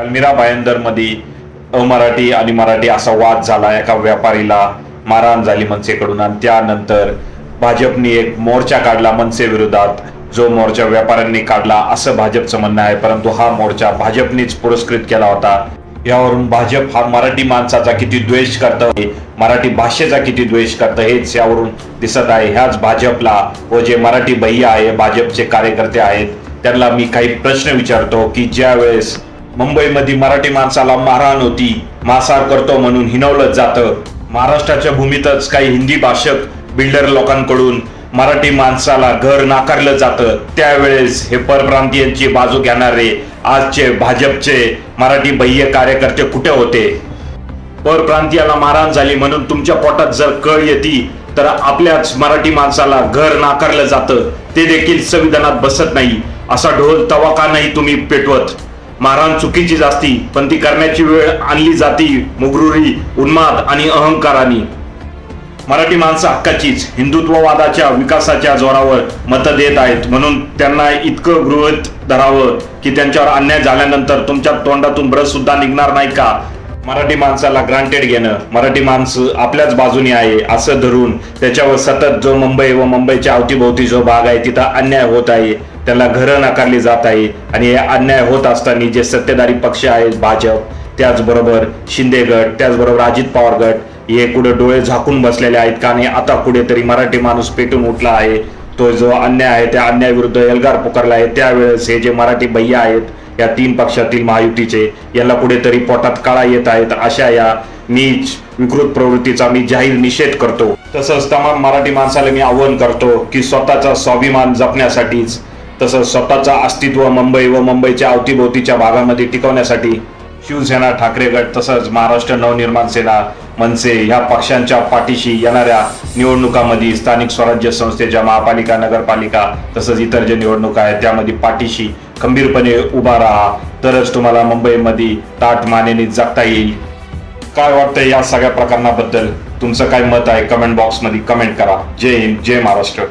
अल्मिरा भायंदरमध्ये अमराठी आणि मराठी असा वाद झाला एका व्यापारीला मारहाण झाली मनसेकडून आणि त्यानंतर भाजपने एक मोर्चा काढला मनसे विरोधात. जो मोर्चा व्यापाऱ्यांनी काढला असं भाजपचं म्हणणं आहे परंतु हा मोर्चा भाजपनेच पुरस्कृत केला होता. यावरून भाजप हा मराठी माणसाचा किती द्वेष करतं मराठी भाषेचा किती द्वेष करतं हेच यावरून दिसत आहे. ह्याच भाजपला व जे मराठी भैया आहे भाजपचे कार्यकर्ते आहेत त्यांना मी काही प्रश्न विचारतो की ज्या वेळेस मुंबईमध्ये मराठी माणसाला मारहाण होती. मासार करतो म्हणून हिनवलं जातं. महाराष्ट्राच्या भूमीतच काही हिंदी भाषक बिल्डर लोकांकडून मराठी माणसाला घर नाकारलं जातं. त्यावेळेस हे परप्रांतीयांची बाजू घेणारे आजचे भाजपचे मराठी बाह्य कार्यकर्ते कुठे होते? परप्रांतीयाला मारहाण झाली म्हणून तुमच्या पोटात जर कळ येते तर आपल्याच मराठी माणसाला घर नाकारलं जातं. ते देखील संविधानात बसत नाही. असा ढोल तवा का नाही तुम्ही पेटवत? मारहाण चुकीची असती पण ती करण्याची वेळ आणली जाती मुगरुरी उन्माद आणि अहंकाराने. मराठी माणसं हक्काचीच हिंदुत्ववादाच्या विकासाच्या जोरावर मतं देत आहेत. म्हणून त्यांना इतकं गृहित धरावं की त्यांच्यावर अन्याय झाल्यानंतर तुमच्या तोंडातून ब्रश सुद्धा निघणार नाही का? मराठी माणसाला ग्रांटेड घेणं मराठी माणसं आपल्याच बाजूने आहे असं धरून त्याच्यावर सतत जो मुंबई व मुंबईच्या अवतीभोवती जो भाग आहे तिथं अन्याय होत आहे त्याला घरं नाकारली जात आहे आणि हे अन्याय होत असताना जे सत्तेधारी पक्ष आहेत भाजप त्याचबरोबर शिंदे गट त्याचबरोबर अजित पवार गट हे कुठं डोळे झाकून बसलेले आहेत का आता कुठेतरी मराठी माणूस पेटून उठला आहे. तो जो अन्याय आहे त्या अन्यायाविरुद्ध एल्गार पुकारला आहे त्यावेळेस हे जे मराठी भैया आहेत या तीन पक्षातील महायुतीचे यांना कुठेतरी पोटात काळा येत आहेत अशा या नीच विकृत प्रवृत्तीचा मी जाहीर निषेध करतो. तसंच तमाम मराठी माणसाला मी आवाहन करतो की स्वतःचा स्वाभिमान जपण्यासाठीच तसंच स्वतःचा अस्तित्व मुंबई व मुंबईच्या अवतीभोवतीच्या भागामध्ये टिकवण्यासाठी शिवसेना ठाकरे गट तसंच महाराष्ट्र नवनिर्माण सेना मनसे ह्या पक्षांच्या पाठीशी येणाऱ्या निवडणुकामध्ये स्थानिक स्वराज्य संस्थेच्या महापालिका नगरपालिका तसंच इतर ज्या निवडणुका आहेत त्यामध्ये पाठीशी खंबीरपणे उभा राहा. तरच तुम्हाला मुंबईमध्ये ताट मानेने जगता येईल. काय वाटतं या सगळ्या प्रकरणाबद्दल? तुमचं काय मत आहे? कमेंट बॉक्समध्ये कमेंट करा. जय हिंद जय महाराष्ट्र.